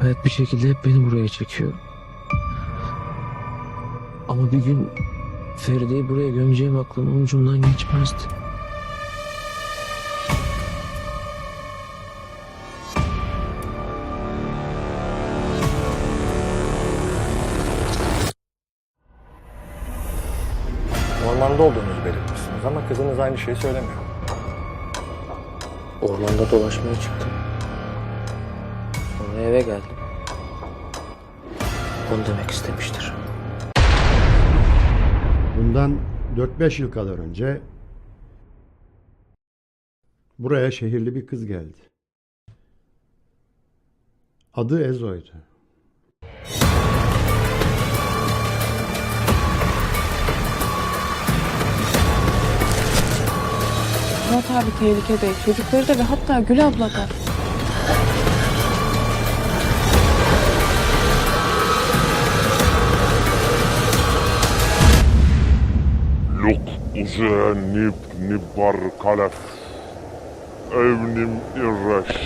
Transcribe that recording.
Hayat bir şekilde hep beni buraya çekiyor. Ama bir gün Feride'yi buraya gömeceğim aklımın ucundan geçmezdi. Ormanda olduğunuzu belirtmişsiniz ama kızınız aynı şeyi söylemiyor. Ormanda dolaşmaya çıktım. Sonra eve geldim. Onu demek istemiştir. Bundan 4-5 yıl kadar önce buraya şehirli bir kız geldi. Adı Ezo'ydu. Murat abi tehlikede. Çocukları da ve hatta Gül abla da. Luk uzenib nibar kalef. Evnim irreş.